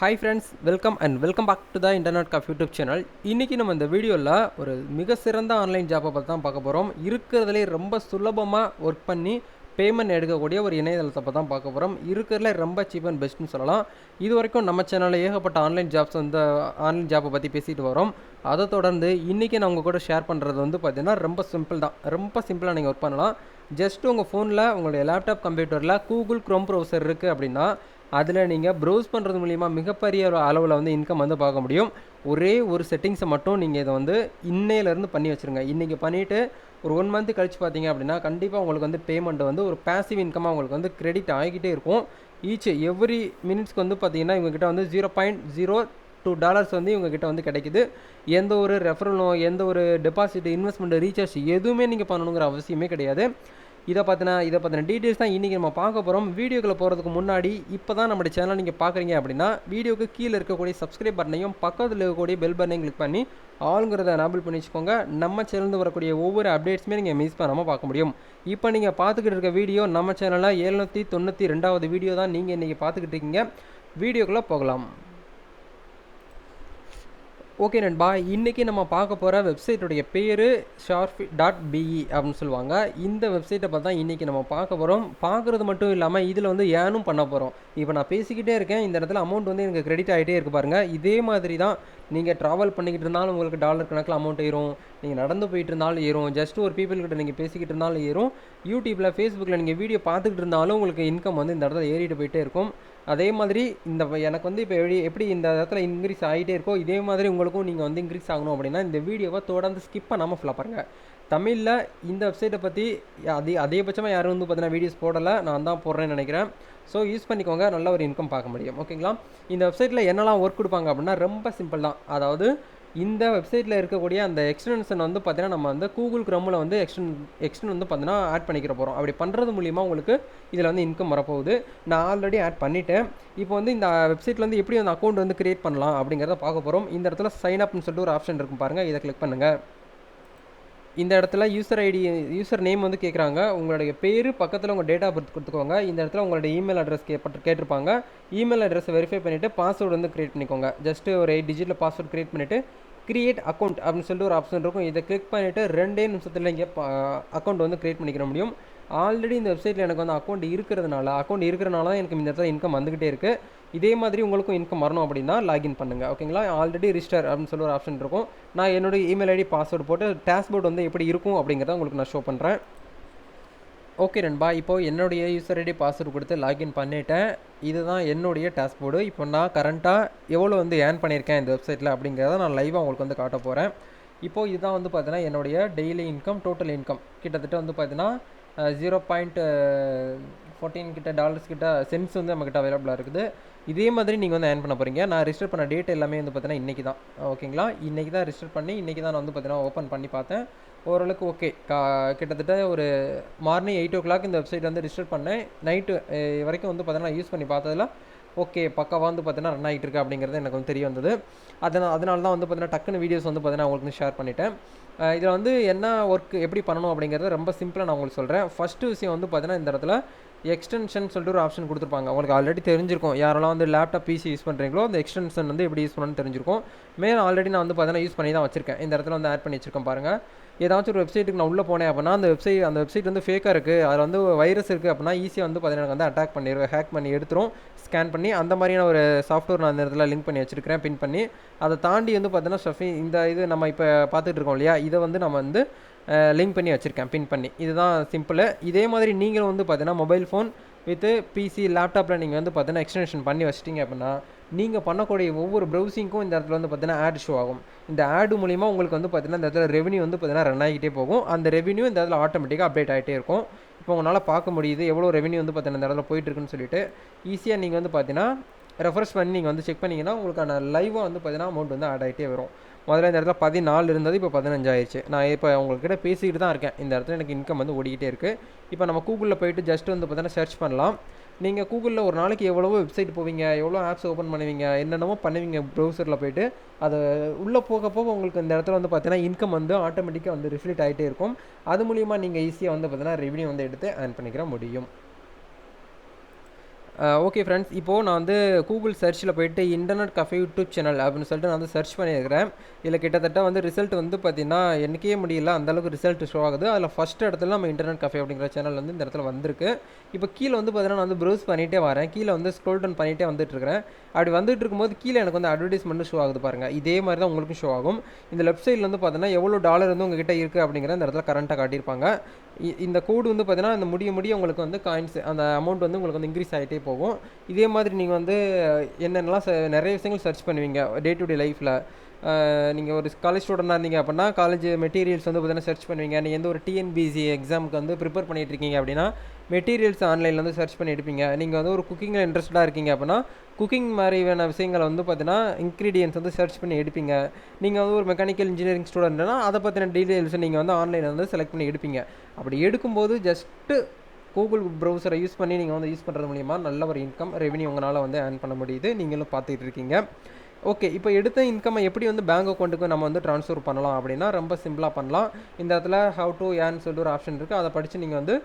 Hi friends welcome and welcome back to the internet cafe YouTube channel இன்றைக்கி நம்ம இந்த வீடியோவில் ஒரு மிக சிறந்த ஆன்லைன் ஜாப்பை பற்றி தான் பார்க்க போகிறோம் இருக்கிறதுலே ரொம்ப சுலபமாக ஒர்க் பண்ணி பேமெண்ட் எடுக்கக்கூடிய ஒரு இணையதளத்தை பற்றி தான் பார்க்க போகிறோம் இருக்கிறதுல ரொம்ப சீப் அண்ட் பெஸ்ட்னு சொல்லலாம். இது வரைக்கும் நம்ம சேனலில் ஏகப்பட்ட ஆன்லைன் ஜாப்ஸ் வந்து ஆன்லைன் ஜாப்பை பற்றி பேசிட்டு வரோம். அதை தொடர்ந்து இன்றைக்கி நான் உங்கள் கூட ஷேர் பண்ணுறது வந்து பார்த்திங்கன்னா ரொம்ப சிம்பிள் தான். ரொம்ப சிம்பிளாக நீங்கள் ஒர்க் பண்ணலாம். ஜஸ்ட் உங்கள் ஃபோனில் உங்களுடைய லேப்டாப் கம்ப்யூட்டரில் கூகுள் க்ரோம் ப்ரௌசர் இருக்குது அப்படின்னா அதில் நீங்கள் ப்ரௌஸ் பண்ணுறது மூலிமா மிகப்பெரிய ஒரு அளவில் வந்து இன்கம் வந்து பார்க்க முடியும். ஒரே ஒரு செட்டிங்ஸை மட்டும் நீங்கள் இதை வந்து இன்னையிலேருந்து பண்ணி வச்சுருங்க. இன்றைக்கி பண்ணிவிட்டு ஒரு ஒன் மந்த் கழித்து பார்த்தீங்க அப்படின்னா கண்டிப்பாக உங்களுக்கு வந்து பேமெண்ட் வந்து ஒரு பேசிவ் இன்கமாக உங்களுக்கு வந்து கிரெடிட் ஆகிக்கிட்டே இருக்கும். ஈச் எவ்ரி மினிட்ஸ்க்கு வந்து பார்த்தீங்கன்னா இவங்ககிட்ட வந்து zero point zero two dollars வந்து இவங்ககிட்ட வந்து கிடைக்குது. எந்த ஒரு ரெஃபரலும் எந்த ஒரு டெபாசிட் இன்வெஸ்ட்மெண்ட் ரீசார்ஜ் எதுவுமே நீங்கள் பண்ணணுங்கிற அவசியமே கிடையாது. இதை பார்த்தினா இதை பற்றின டீட்டெயில்ஸ் தான் இன்றைக்கி நம்ம பார்க்க போகிறோம் வீடியோக்குள்ளே போகிறதுக்கு முன்னாடி இப்போ தான் நம்ம சேனல் நீங்கள் பார்க்குறீங்க அப்படின்னா வீடியோக்கு கீழே இருக்கக்கூடிய சப்ஸ்கிரைப் பட்டனையும் பக்கத்தில் இருக்கக்கூடிய பெல் பட்டனையும் கிளிக் பண்ணி ஆளுங்கிறத எனபிள் பண்ணி வச்சுக்கோங்க. நம்ம சேனலில் வரக்கூடிய ஒவ்வொரு அப்டேட்ஸுமே நீங்கள் மிஸ் பண்ணாமல் பார்க்க முடியும். இப்போ நீங்கள் பார்த்துக்கிட்டு இருக்க வீடியோ நம்ம சேனலில் எழுநூற்றி தொண்ணூற்றி ரெண்டாவது வீடியோ தான் நீங்கள் இன்றைக்கி பார்த்துக்கிட்டு இருக்கீங்க. வீடியோக்குள்ளே போகலாம். ஓகே நண்பா இன்றைக்கி நம்ம பார்க்க போகிற வெப்சைட்டுடைய பேர் ஷார்ஃபி டாட் பிஇ அப்படின்னு சொல்லுவாங்க. இந்த வெப்சைட்டை பார்த்தா இன்றைக்கி நம்ம பார்க்க போகிறோம் பார்க்குறது மட்டும் இல்லாமல் இதில் வந்து ஏனும் பண்ண போகிறோம் இப்போ நான் பேசிக்கிட்டே இருக்கேன். இந்த இடத்துல அமௌண்ட் வந்து எனக்கு கிரெடிட் ஆகிட்டே இருக்கு பாருங்கள் இதே மாதிரி தான் நீங்கள் ட்ராவல் பண்ணிக்கிட்டு இருந்தாலும் உங்களுக்கு டாலர் கணக்கில் அமௌண்ட் ஏறும். நீங்கள் நடந்து போயிட்டு இருந்தாலும் ஏறும். ஜஸ்ட் ஒரு பீப்புள்கிட்ட நீங்கள் பேசிக்கிட்டு இருந்தாலும் ஏறும். யூடியூப்பில் ஃபேஸ்புக்கில் நீங்கள் வீடியோ பார்த்துக்கிட்டு இருந்தாலும் உங்களுக்கு இன்கம் வந்து இந்த இடத்துல ஏறிட்டு போயிட்டே இருக்கும். அதே மாதிரி இந்த எனக்கு வந்து இப்போ எப்படி எப்படி இந்த இடத்துல இன்க்ரீஸ் ஆகிட்டே இருக்கோ இதே மாதிரி உங்களுக்கும் நீங்கள் வந்து இன்க்ரீஸ் ஆகணும் அப்படின்னா இந்த வீடியோவை தொடர்ந்து ஸ்கிப் பண்ணாமல் ஃபுல்லாக பாருங்கள் தமிழில் இந்த வெப்சைட்டை பற்றி அதே அதிகபட்சமாக யாரும் வந்து பார்த்தீங்கன்னா வீடியோஸ் போடலை. நான் தான் போடுறேன்னு நினைக்கிறேன். ஸோ யூஸ் பண்ணிக்கோங்க. நல்ல ஒரு இன்கம் பார்க்க முடியும். ஓகேங்களா இந்த வெப்சைட்டில் என்னெல்லாம் ஒர்க் கொடுப்பாங்க அப்படின்னா ரொம்ப சிம்பிள் தான். அதாவது இந்த வெப்சைட்டில் இருக்கக்கூடிய அந்த எக்ஸ்டென்ஷன் வந்து பார்த்தீங்கன்னா நம்ம வந்து கூகுள் க்ரோமில் வந்து எக்ஸ்டன் எக்ஸ்டன் வந்து பார்த்தீங்கன்னா ஆட் பண்ணிக்கிற போகிறோம் அப்படி பண்ணுறது மூலிமா உங்களுக்கு இதில் வந்து இன்கம் வரப்போகுது. நான் ஆல்ரெடி ஆட் பண்ணிவிட்டேன் இப்போ வந்து இந்த வெப்சைட்டில் வந்து எப்படி அந்த அக்கௌண்ட் வந்து க்ரியேட் பண்ணலாம் அப்படிங்கிறத பார்க்க போகிறோம் இந்த இடத்துல சைன் அப்னு சொல்லிட்டு ஒரு ஆப்ஷன் இருக்கும் பாருங்கள் இதை கிளிக் பண்ணுங்கள் இந்த இடத்துல யூசர் ஐடி யூசர் நேம் வந்து கேட்குறாங்க உங்களுடைய பேர் பக்கத்தில் உங்கள் டேட்டா ஆஃப் பர்த் கொடுத்துக்கோங்க. இந்த இடத்துல உங்களுடைய இமெயில் அட்ரஸ் கேட்பட்டு கேட்டிருப்பாங்க. இமெயில் அட்ரஸை வெரிஃபை பண்ணிவிட்டு பாஸ்வேர்டு வந்து க்ரியேட் பண்ணிக்கோங்க. ஜஸ்ட்டு ஒரு எயிட் டிஜிட்டில் பாஸ்வேர்ட் க்ரியேட் பண்ணிவிட்டு க்ரியேட் அக்கௌண்ட் அப்படின்னு சொல்லிட்டு ஒரு ஆப்ஷன் இருக்கும். இதை கிளிக் பண்ணிவிட்டு ரெண்டே நிமிஷத்தில் இங்கே அக்கௌண்ட் வந்து க்ரியேட் பண்ணிக்கிற முடியும். ஆல்ரெடி இந்த வெப்சைட்டில் எனக்கு வந்து அக்கௌண்ட் இருக்கிறதுனால அக்கௌண்ட் இருக்கிறனால தான் எனக்கு இந்த இடத்துல இன்கம் வந்துக்கிட்டே இருக்குது இதே மாதிரி உங்களுக்கும் இன்கம் வரணும் அப்படின்னா லாகின் பண்ணுங்கள் ஓகேங்களா ஆல்ரெடி ரிஜிஸ்டர் அப்படின்னு சொல்லி ஒரு ஆப்ஷன் இருக்கும். நான் என்னுடைய இமெயில் ஐடி பாஸ்வேர்டு போட்டு டேஷ்போர்ட் வந்து எப்படி இருக்கும் அப்படிங்கிறத உங்களுக்கு நான் ஷோ பண்ணுறேன் ஓகே நண்பா இப்போது என்னுடைய யூசர் ஐடி பாஸ்வேர்டு கொடுத்து லாகின் பண்ணிவிட்டேன் இதுதான் என்னுடைய டேஷ்போர்டு இப்போ நான் கரண்ட்டாக எவ்வளோ வந்து ஏர்ன் பண்ணியிருக்கேன் இந்த வெப்சைட்டில் அப்படிங்கிறத நான் லைவாக உங்களுக்கு வந்து காட்ட போகிறேன் இப்போது இதுதான் வந்து பார்த்தீங்கன்னா என்னுடைய டெய்லி இன்கம் டோட்டல் இன்கம் கிட்டத்தட்ட வந்து பார்த்தீங்கன்னா ஜீரோ பாயிண்ட் ஃபோர்டீன் கிட்ட டாலர்ஸ் கிட்ட சென்ஸ் வந்து நம்மக்கிட்ட அவைலபிளாக இருக்குது. இதே மாதிரி நீங்கள் வந்து ஏர்ன் பண்ண போகிறீங்க நான் ரிஜிஸ்டர் பண்ண டேட் எல்லாமே வந்து பார்த்தீங்கன்னா இன்றைக்கி தான். ஓகேங்களா? இன்றைக்கி தான் ரிஜிஸ்டர் பண்ணி இன்றைக்கி தான் நான் வந்து பார்த்தீங்கன்னா ஓப்பன் பண்ணி பார்த்தேன். ஓரளவுக்கு ஓகே கா கிட்டத்தட்ட ஒரு மார்னிங் எயிட் ஓ கிளாக் இந்த வெப்சைட் வந்து ரிஜிஸ்டர் பண்ணேன். நைட்டு வரைக்கும் வந்து பார்த்தீங்கன்னா யூஸ் பண்ணி பார்த்ததில் ஓகே பக்காவாக வந்து பார்த்தீங்கன்னா ரன் ஆகிட்டு இருக்கு அப்படிங்கிறது எனக்கு வந்து தெரிய வந்தது. அதனால் அதனால தான் வந்து பார்த்தீங்கன்னா டக்குன்னு வீடியோஸ் வந்து பார்த்தீங்கன்னா உங்களுக்கு ஷேர் பண்ணிட்டேன். இதில் வந்து என்ன ஒர்க் எப்படி பண்ணணும் அப்படிங்கிறத ரொம்ப சிம்பிளாக நான் உங்களுக்கு சொல்கிறேன் ஃபஸ்ட்டு விஷயம் வந்து பார்த்தீங்கன்னா இந்த இடத்துல எக்ஸ்டென்ஷன் சொல்லிட்டு ஒரு ஆப்ஷன் கொடுத்துருப்பாங்க. உங்களுக்கு ஆல்ரெடி தெரிஞ்சிருக்கும். யாரெல்லாம் வந்து லேப்டாப் பிசி யூஸ் பண்ணுறீங்களோ அந்த எக்ஸ்டென்ஷன் வந்து எப்படி யூஸ் பண்ணணும்னு தெரிஞ்சிருக்கும். மேலே ஆல்ரெடி நான் வந்து பார்த்தீங்கன்னா யூஸ் பண்ணி தான் வச்சிருக்கேன். இந்த இடத்துல வந்து ஆட் பண்ணி வச்சிருக்கேன் பாருங்கள் ஏதாச்சும் ஒரு வெப்சைட்டுக்கு நான் உள்ளே போனேன் அப்படின்னா அந்த வெப்சைட் அந்த வெப்சைட் வந்து ஃபேக்காக இருக்குது அதில் வந்து வைரஸ் இருக்குது அப்படின்னா ஈஸியாக வந்து பார்த்தீங்கன்னா வந்து அட்டாக் பண்ணிடுவேன் ஹேக் பண்ணி எடுத்துரும். ஸ்கேன் பண்ணி அந்த மாதிரியான ஒரு சாஃப்ட்வேர் நான் அந்த இடத்துல லிங்க் பண்ணி வச்சிருக்கிறேன் பின் பண்ணி. அதை தாண்டி வந்து பார்த்தீங்கன்னா ஸ்டஃபி இந்த இது நம்ம இப்போ பார்த்துட்டு இருக்கோம் இல்லையா? இதை வந்து நம்ம வந்து லிங்க் பண்ணி வச்சுருக்கேன் பின் பண்ணி. இதுதான் சிம்பிள் இதே மாதிரி நீங்களும் வந்து பார்த்தீங்கன்னா மொபைல் ஃபோன் வித்து பிசி லேப்டாப்பில் நீங்கள் வந்து பார்த்தீங்கன்னா எக்ஸ்டென்ஷன் பண்ணி வச்சிட்டிங்க அப்படின்னா நீங்கள் பண்ணக்கூடிய ஒவ்வொரு ப்ரௌசிங்க்கும் இந்த இடத்துல வந்து பார்த்தீங்கன்னா ஆட் ஷோ ஆகும். இந்த ஆடு மூலிமா உங்களுக்கு வந்து பார்த்தீங்கன்னா இந்த இடத்துல ரெவன்யூ வந்து பார்த்தீங்கன்னா ரன் ஆகிட்டே போகும். அந்த ரெவன்யூ இந்த இடத்துல ஆட்டோமேட்டிக்காக அப்டேட் ஆகிட்டே இருக்கும். இப்போ உங்களால் பார்க்க முடியுது எவ்வளோ ரெவன்யூ வந்து பார்த்தீங்கன்னா இந்த இடத்துல போயிட்டுருக்குன்னு சொல்லிட்டு ஈஸியாக நீங்கள் வந்து பார்த்தீங்கன்னா ரெஃபர்ஸ் பண்ணி நீங்கள் வந்து செக் பண்ணிங்கன்னா உங்களுக்கான லைவாக வந்து பார்த்தீங்கன்னா அமௌண்ட் வந்து ஆட் ஆகிட்டே வரும். முதல்ல இந்த இடத்துல பதினாலு இருந்தது இப்போ பதினஞ்சாயிருச்சு நான் இப்போ உங்கள்கிட்ட பேசிக்கிட்டு தான் இருக்கேன். இந்த இடத்துல எனக்கு இன்கம் வந்து ஓடிக்கிட்டே இருக்குது இப்போ நம்ம கூகுளில் போயிட்டு ஜஸ்ட் வந்து பார்த்தீங்கன்னா சர்ச் பண்ணலாம். நீங்கள் கூகுளில் ஒரு நாளைக்கு எவ்வளோ வெப்சைட் போவீங்க எவ்வளோ ஆப்ஸ் ஓப்பன் பண்ணுவீங்க என்னென்னமோ பண்ணுவீங்க ப்ரௌசரில் போயிட்டு அது உள்ளே போக போக உங்களுக்கு இந்த இடத்துல வந்து பார்த்தீங்கன்னா இன்கம் வந்து ஆட்டோமேட்டிக்காக வந்து ரிஃப்ளெக்ட் ஆகிட்டே இருக்கும். அது மூலிமா நீங்கள் ஈஸியாக வந்து பார்த்தீங்கன்னா ரெவன்யூ வந்து எடுத்து ஏர்ன் பண்ணிக்கிற முடியும். ஓகே ஃப்ரெண்ட்ஸ் இப்போது நான் வந்து கூகுள் சர்ச்சில் போயிட்டு இன்டர்நெட் கஃபே யூடியூப் சேனல் அப்படின்னு சொல்லிட்டு நான் வந்து சர்ச் பண்ணியிருக்கிறேன். இதில் கிட்டத்தட்ட வந்து ரிசல்ட் வந்து பார்த்தீங்கன்னா எனக்கே முடியல. அந்த அளவுக்கு ரிசல்ட் ஷோ ஆகுது. அதில் ஃபஸ்ட் இடத்துல நம்ம இன்டர்நெட் கஃபே அப்படிங்கிற சேனல் வந்து இந்த இடத்துல வந்திருக்கு. இப்போ கீழே வந்து பார்த்தீங்கன்னா நான் வந்து ப்ரௌஸ் பண்ணிகிட்டே வரேன். கீழே வந்து ஸ்க்ரோல் டவுன் பண்ணிகிட்டே வந்துட்டுருக்கிறேன் அப்படி வந்துட்டு இருக்கும்போது கீழே எனக்கு வந்து அட்வர்டைஸ்மெண்ட் ஷோ ஆகுது பாருங்கள் இதே மாதிரி தான் உங்களுக்கும் ஷோ ஆகும். இந்த லெஃப்ட் சைடில் வந்து பார்த்தீங்கன்னா எவ்வளோ டாலர் வந்து உங்ககிட்ட இருக்குது அப்படிங்கிற இந்த இடத்துல கரண்ட்டாக காட்டியிருப்பாங்க. இ- இந்த கோடு வந்து பார்த்தீங்கன்னா இந்த முடிய முடிய உங்களுக்கு வந்து காயின்ஸ் அந்த அமௌண்ட் வந்து உங்களுக்கு வந்து இன்க்ரீஸ் ஆகிட்டே போகும். இதே மாதிரி நீங்கள் வந்து என்னென்னலாம் ச- நிறைய விஷயங்கள் சர்ச் பண்ணுவீங்க டே டு டே லைஃப்பில் நீங்கள் ஒரு காலேஜ் ஸ்டூடெண்டாக இருந்தீங்க அப்படின்னா காலேஜ் மெட்டீரியல்ஸ் வந்து பார்த்தீங்கன்னா சர்ச் பண்ணுவீங்க. நீங்கள் எந்த ஒரு டிஎன்பிசி எக்ஸாமுக்கு வந்து ப்ரிப்பேர் பண்ணிட்டு இருக்கீங்க அப்படின்னா மெட்டீரியல்ஸ் ஆன்லைனில் வந்து சர்ச் பண்ணி எடுப்பீங்க. நீங்கள் வந்து ஒரு குக்கிங்கில் இன்ட்ரெஸ்டாக இருக்கீங்க அப்படின்னா குக்கிங் மாதிரியான விஷயங்களை வந்து பார்த்தீங்கன்னா இன்க்ரீடியன்ஸ் வந்து சர்ச் பண்ணி எடுப்பீங்க. நீங்கள் வந்து ஒரு மெக்கானிக்கல் இன்ஜினியரிங் ஸ்டூடெண்ட்னா அதை பற்றின டீட்டெயில்ஸ் நீங்கள் வந்து ஆன்லைனில் வந்து செலக்ட் பண்ணி எடுப்பீங்க. அப்படி எடுக்கும்போது ஜஸ்ட்டு கூகுள் ப்ரௌசரை யூஸ் பண்ணி நீங்கள் வந்து யூஸ் பண்ணுறது மூலிமா நல்ல ஒரு இன்கம் ரெவன்யூ உங்களால் வந்து ஏர்ன் பண்ண முடியுது. நீங்களும் பார்த்துட்டு இருக்கீங்க. ஓகே இப்போ எடுத்த இன்கம்மை எப்படி வந்து பேங்க் அக்கௌண்ட்டுக்கு நம்ம வந்து ட்ரான்ஸ்ஃபர் பண்ணலாம் அப்படின்னா ரொம்ப சிம்பிளாக பண்ணலாம். இந்த இடத்துல ஹவு டு ஏர்ன் சொல்லிட்டு ஒரு ஆப்ஷன் இருக்குது அதை படித்து நீங்கள் வந்து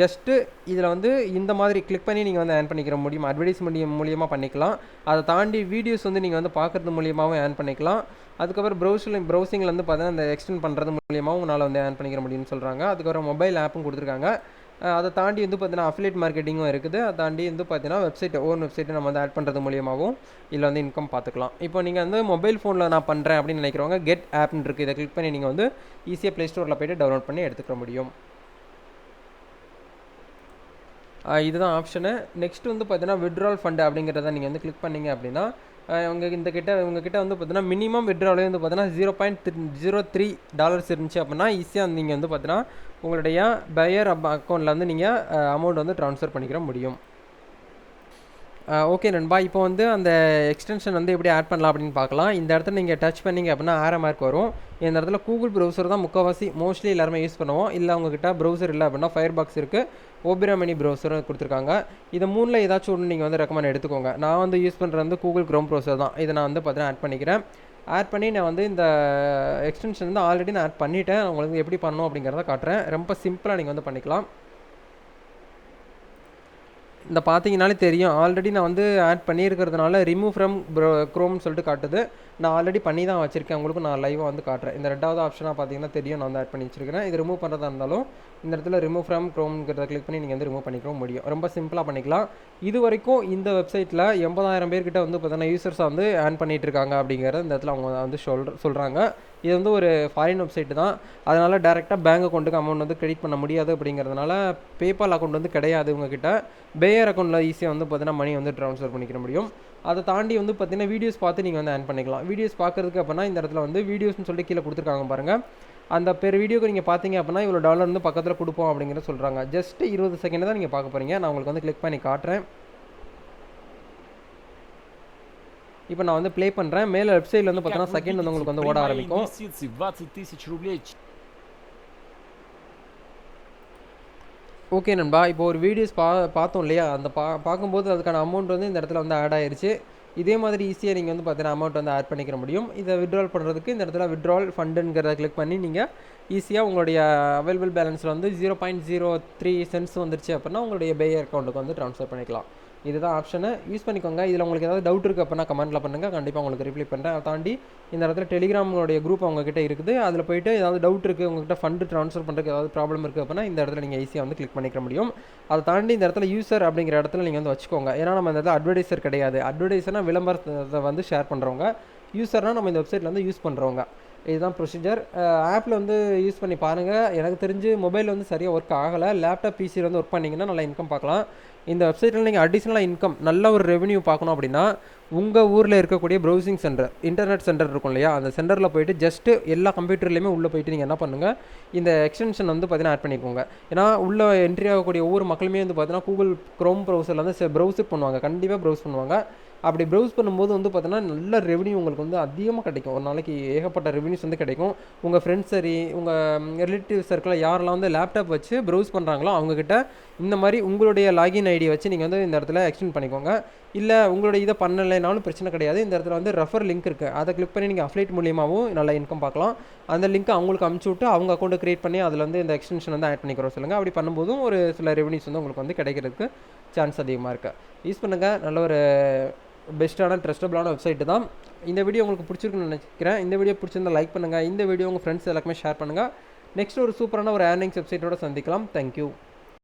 ஜஸ்ட்டு இதில் வந்து இந்த மாதிரி கிளிக் பண்ணி நீங்கள் வந்து ஏர்ன் பண்ணிக்கிற முடியும். அட்வர்டைஸ்மெண்ட் மூலியமாக பண்ணிக்கலாம். அதை தாண்டி வீடியோஸ் வந்து நீங்கள் வந்து பார்க்குறது மூலியமாகவும் ஏர்ன் பண்ணிக்கலாம். அதுக்கப்புறம் ப்ரௌசில் ப்ரௌசிங்கில் வந்து பார்த்தீங்கன்னா இந்த எக்ஸ்டெண்ட் பண்ணுறது மூலியமாகவும் உங்களால் வந்து ஏர்ன் பண்ணிக்கிற முடியும்னு சொல்கிறாங்க அதுக்கப்புறம் மொபைல் ஆப்பும் கொடுத்துருக்காங்க. அதை தாண்டி வந்து பார்த்தீங்கன்னா அஃபிலேட் மார்க்கெட்டிங்கும் இருக்குது. அதை தாண்டி வந்து பார்த்தீங்கன்னா வெப்சைட் ஓன் வெப்சைட்டை நம்ம வந்து ஆட் பண்ணுறது மூலியமாகவும் இதில் வந்து இன்கம் பார்த்துக்கலாம். இப்போ நீங்கள் வந்து மொபைல் ஃபோனில் நான் பண்ணுறேன் அப்படின்னு நினைக்கிறவங்க கெட் ஆப்னு இருக்குது இதை கிளிக் பண்ணி நீங்கள் வந்து ஈஸியாக ப்ளே ஸ்டோரில் போய்ட்டு டவுன்லோட் பண்ணி எடுத்துக்க முடியும். இதுதான் ஆப்ஷனு நெக்ஸ்ட் வந்து பார்த்தீங்கன்னா விட்ரால் ஃபண்டு அப்படிங்கிறத நீங்கள் வந்து கிளிக் பண்ணீங்க அப்படின்னா இவங்க இந்த கிட்ட உங்ககிட்ட வந்து பார்த்தீங்கன்னா மினிமம் விட்ராலே வந்து பார்த்தீங்கன்னா zero point zero three dollars இருந்துச்சு அப்படின்னா ஈஸியாக நீங்கள் வந்து பார்த்தீங்கன்னா உங்களுடைய பையர் அக்கௌண்ட்டில் வந்து நீங்கள் அமௌண்ட் வந்து ட்ரான்ஸ்ஃபர் பண்ணிக்கிற முடியும். ஓகே நண்பா. இப்போ வந்து அந்த எக்ஸ்டென்ஷன் வந்து எப்படி ஆட் பண்ணலாம் அப்படின்னு பார்க்கலாம். இந்த இடத்துல நீங்கள் டச் பண்ணீங்க அப்படின்னா ஆரோ மார்க் வரும். இந்த இடத்துல கூகுள் ப்ரௌசர் தான் முக்கால்வாசி மோஸ்ட்லி எல்லாருமே யூஸ் பண்ணுவோம். இல்லை அவங்கக்கிட்ட ப்ரௌசர் இல்லை அப்படின்னா ஃபயர் பாக்ஸ் இருக்குது ஓபிரா மினி ப்ரௌசரும் கொடுத்துருக்காங்க. இது மூணில் ஏதாச்சும் ஒன்று நீங்கள் வந்து ரெக்கமெண்ட் எடுத்துக்கோங்க. நான் வந்து யூஸ் பண்ணுறது வந்து கூகுள் க்ரோம் ப்ரௌசர் தான். இதை நான் வந்து பார்த்தீங்கன்னா ஆட் பண்ணிக்கிறேன். ஆட் பண்ணி நான் வந்து இந்த எக்ஸ்டென்ஷன் வந்து ஆல்ரெடி நான் ஆட் பண்ணிவிட்டேன் உங்களுக்கு எப்படி பண்ணணும் அப்படிங்கிறத காட்டுறேன். ரொம்ப சிம்பிளாக நீங்கள் வந்து பண்ணிக்கலாம். இந்த பார்த்தீங்கனாலே தெரியும். ஆல்ரெடி நான் வந்து ஆட் பண்ணியிருக்கிறதுனால ரிமூவ் ஃப்ரம் க்ரோம்னு சொல்லிட்டு காட்டுது. நான் ஆல்ரெடி பண்ணி தான் வச்சுருக்கேன். உங்களுக்கு நான் லைவாக வந்து காட்டுறேன். இந்த ரெண்டாவது ஆப்ஷனாக பார்த்தீங்கன்னா தெரியும். நான் வந்து ஆட் பண்ணி வச்சிருக்கிறேன். இது ரிமூவ் பண்ணுறதா இருந்தாலும் இந்த இடத்துல ரிமூவ் ஃப்ரம் க்ரோம்ங்கிறத கிளிக் பண்ணி நீங்கள் வந்து ரிமூவ் பண்ணிக்கவும் முடியும். ரொம்ப சிம்பிளாக பண்ணிக்கலாம். இது வரைக்கும் இந்த வெப்சைட்டில் எண்பதாயிரம் பேர்கிட்ட வந்து பார்த்தீங்கன்னா யூசர்ஸை வந்து ஆன் பண்ணிகிட்டு இருக்காங்க அப்படிங்கிறத இந்த இடத்துல அவங்க வந்து சொல் சொல்கிறாங்க இது வந்து ஒரு ஃபாரின் வெப்சைட்டு தான். அதனால் டேரெக்டாக பேங்க் அக்கௌண்ட்டுக்கு அமௌண்ட் வந்து கிரெடிட் பண்ண முடியாது அப்படிங்கிறதுனால பேபால் அக்கௌண்ட் வந்து கிடையாது உங்ககிட்ட. பேயர் அக்கௌண்ட்டில் ஈஸியாக வந்து பார்த்தீங்கன்னா மணி வந்து ட்ரான்ஸ்ஃபர் பண்ணிக்கிற முடியும். அதை தாண்டி வந்து பார்த்தீங்கன்னா வீடியோஸ் பார்த்து நீங்கள் வந்து ஆன் பண்ணிக்கலாம். வீடியோஸ் பார்க்குறதுக்கு அப்படின்னா இந்த இடத்துல வந்து வீடியோஸ்னு சொல்லி கீழே கொடுத்துருக்காங்க பாருங்கள் அந்த பெர் வீடியோக்கு நீங்கள் பார்த்தீங்க அப்படின்னா இவ்வளோ டாலர் வந்து பக்கத்தில் கொடுப்போம் அப்படிங்கிறத சொல்கிறாங்க ஜஸ்ட் இருபது செகண்ட் தான் நீங்கள் பார்க்க போகிறீங்க நான் உங்களுக்கு வந்து கிளிக் பண்ணி காட்டுறேன். இப்போ நான் வந்து ப்ளே பண்ணுறேன் மேலே லெஃப்ட் சைடில் வந்து பார்த்தோன்னா செகண்ட் வந்து உங்களுக்கு வந்து ஓட ஆரம்பிக்கும். ஓகே நண்பா இப்போ ஒரு வீடியோஸ் பா பார்த்தோம் இல்லையா? அந்த பா பார்க்கும்போது அதுக்கான அமௌண்ட் வந்து இந்த இடத்துல வந்து ஆட் ஆயிருச்சு. இதே மாதிரி ஈஸியாக நீங்கள் வந்து பார்த்தீங்கன்னா அமௌண்ட் வந்து ஆட் பண்ணிக்கிற முடியும். இதை விட்ரால் பண்ணுறதுக்கு இந்த இடத்துல விட்ரால் ஃபண்டுங்கிறத கிளிக் பண்ணி நீங்கள் ஈஸியாக உங்களுடைய அவைலபிள் பேலன்ஸில் வந்து zero point zero three cents வந்துருச்சு அப்படின்னா உங்களுடைய பே அக்கௌண்ட்டுக்கு வந்து ட்ரான்ஸ்ஃபர் பண்ணிக்கலாம். இதுதான் ஆப்ஷனை யூஸ் பண்ணிக்கோங்க. இதில் உங்களுக்கு ஏதாவது டவுட் இருக்குது அப்படின்னா கமெண்ட்டில் பண்ணுங்கள் கண்டிப்பாக உங்களுக்கு ரிப்ளை பண்ணுறேன் அதை தாண்டி இந்த இடத்துல டெலிகிராமோடைய குரூப் உங்ககிட்ட இருக்குது. அதில் போயிட்டு ஏதாவது டவுட் இருக்குது உங்கள்கிட்ட ஃபண்டு ட்ரான்ஸ்ஃபர் பண்ணுறதுக்கு ஏதாவது ப்ராப்ளம் இருக்குது அப்படின்னா இந்த இடத்துல நீங்கள் ஈஸியாக வந்து கிளிக் பண்ணிக்க முடியும். அதை தாண்டி இந்த இடத்துல யூசர் அப்படிங்கிற இடத்துல நீங்கள் வந்து வச்சுக்கோங்க. ஏன்னா நம்ம இந்த இடத்துல அட்வர்டைசர் கிடையாது. அட்வர்டைஸர்னால் விளம்பரத்தை வந்து ஷேர் பண்ணுறவங்க யூசர்னால் நம்ம இந்த வெப்சைட்டில் வந்து யூஸ் பண்ணுறவங்க இதுதான் ப்ரொசீஜர் ஆப்பில் வந்து யூஸ் பண்ணி பாருங்கள் எனக்கு தெரிஞ்சு மொபைல் வந்து சரியாக ஒர்க் ஆகலை. லேப்டாப் பிசியில் வந்து ஒர்க் பண்ணிங்கன்னா நல்லா இன்கம் பார்க்கலாம். இந்த வெப்சைட்டில் நீங்கள் அடிஷ்னலாக இன்கம் நல்ல ஒரு ரெவன்யூ பார்க்கணும் அப்படின்னா உங்கள் ஊரில் இருக்கக்கூடிய ப்ரௌசிங் சென்டர் இன்டர்நெட் சென்டர் இருக்கும் இல்லையா? அந்த சென்டரில் போயிட்டு ஜஸ்ட்டு எல்லா கம்ப்யூட்டர்லேயுமே உள்ளே போயிட்டு நீங்கள் என்ன பண்ணுங்கள் இந்த எக்ஸ்டென்ஷன் வந்து பார்த்தீங்கன்னா ஆட் பண்ணிக்கோங்க. ஏன்னா உள்ளே என்ட்ரி ஆகக்கூடிய ஒவ்வொரு மக்களுமே வந்து பார்த்தீங்கன்னா கூகுள் க்ரோம் ப்ரௌசரில் வந்து ப்ரௌசர் பண்ணுவாங்க. கண்டிப்பாக ப்ரௌஸ் பண்ணுவாங்க. அப்படி ப்ரௌஸ் பண்ணும்போது வந்து பார்த்தீங்கன்னா நல்ல ரெவன்யூ உங்களுக்கு வந்து அதிகமாக கிடைக்கும். ஒரு நாளைக்கு ஏகப்பட்ட ரெவன்யூஸ் வந்து கிடைக்கும். உங்கள் ஃப்ரெண்ட்ஸ் சரி உங்கள் ரிலேட்டிவ் சர்க்கிளில் யாரெல்லாம் வந்து லேப்டாப் வச்சு ப்ரௌஸ் பண்ணுறாங்களோ அவங்கக்கிட்ட இந்த மாதிரி உங்களுடைய லாகின் ஐடி வச்சு நீங்கள் வந்து இந்த இடத்துல எக்ஸ்டெண்ட் பண்ணிக்கோங்க. இல்லை உங்களுடைய இதை பண்ணலைனாலும் பிரச்சனை கிடையாது. இந்த இடத்துல வந்து ரெஃபர் லிங்க் இருக்குது அதை கிளிக் பண்ணி நீங்கள் அஃப்லைட் மூலியமாகவும் நல்ல இன்கம் பார்க்கலாம். அந்த லிங்க்கை அவங்களுக்கு அமுச்சு விட்டு அவங்க அக்கௌண்ட்டை க்ரியேட் பண்ணி அதில் வந்து இந்த எக்ஸ்டென்ஷன் வந்து ஆட் பண்ணிக்கிறோம் சொல்லுங்கள் அப்படி பண்ணும்போதும் ஒரு சில ரெவன்யூஸ் வந்து உங்களுக்கு வந்து கிடைக்கிறதுக்கு சான்ஸ் அதிகமாக இருக்குது யூஸ் பண்ணுங்கள் நல்ல ஒரு பெஸ்ட்டான ட்ரஸ்டபுளான வெப்சைட்டு தான். இந்த வீடியோ உங்களுக்கு பிடிச்சிருக்குன்னு நினைக்கிறேன். இந்த வீடியோ பிடிச்சிருந்தா லைக் பண்ணுங்கள் இந்த வீடியோ உங்கள் ஃப்ரெண்ட்ஸ் எல்லாருக்குமே ஷேர் பண்ணுங்கள் நெக்ஸ்ட் ஒரு சூப்பரான ஒரு ஏர்னிங்ஸ் வெப்சைட்டோட சந்திக்கலாம். தேங்க்யூ